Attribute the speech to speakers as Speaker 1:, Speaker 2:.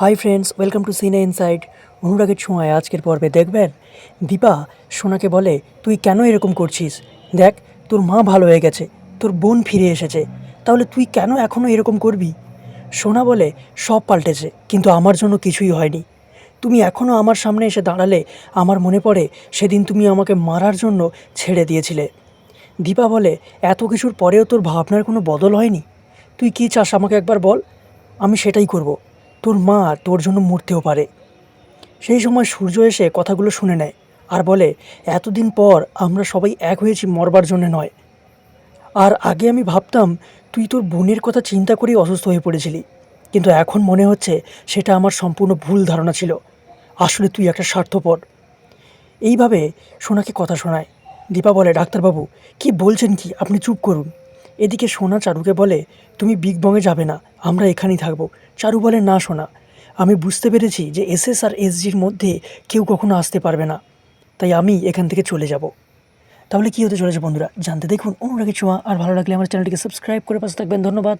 Speaker 1: Hi friends welcome to cine inside অনুরাগের ছোঁয়ায় আজকের পর্বে দেখবেন? দীপা সোনাকে বলে, তুই কেন এরকম করছিস? দেখ, তোর মা ভালো হয়ে গেছে, তোর বোন ফিরে এসেছে। তাহলে তুই কেন এখনও এরকম করবি? সোনা বলে, সব পাল্টেছে, কিন্তু আমার জন্য কিছুই হয়নি। তুমি এখনও আমার সামনে এসে দাঁড়ালে, আমার মনে পড়ে সেদিন তুমি আমাকে মারার জন্য ছেড়ে দিয়েছিলে। দীপা বলে, এত কিছুর পরেও তোর ভাবনার কোনো বদল হয়নি? তুই কী চাস আমাকে একবার বল? আমি সেটাই করব। তোর মা তোর জন্য মরতেও পারে। সেই সময় সূর্য এসে কথাগুলো শুনে নেয় আর বলে, এতদিন পর আমরা সবাই এক হয়েছি মরবার জন্য নয়। আর আগে আমি ভাবতাম তুই তোর বোনের কথা চিন্তা করেই অসুস্থ হয়ে পড়েছিলি। কিন্তু এখন মনে হচ্ছে সেটা আমার সম্পূর্ণ ভুল ধারণা ছিল। আসলে তুই একটা স্বার্থপর। এইভাবে সোনাকে কথা শোনায়। দীপা বলে, ডাক্তারবাবু, কি বলছেন কি? আপনি চুপ করুন। এদিকে সোনা চারুকে বলে, তুমি বিগ বংয়ে যাবে না, আমরা এখানেই থাকব। চারু বলে, না শোনা আমি বুঝতে পেরেছি যে এসএস আর এসজির মধ্যে কেউ কখনো আসতে পারবে না। তাই আমি এখান থেকে চলে যাব। তাহলে কী হতে চলেছে বন্ধুরা? জানতে দেখুন অনুরাগের ছোঁয়া আর ভালো লাগলে আমার চ্যানেলটিকে সাবস্ক্রাইব করে পাশে থাকবেন। ধন্যবাদ।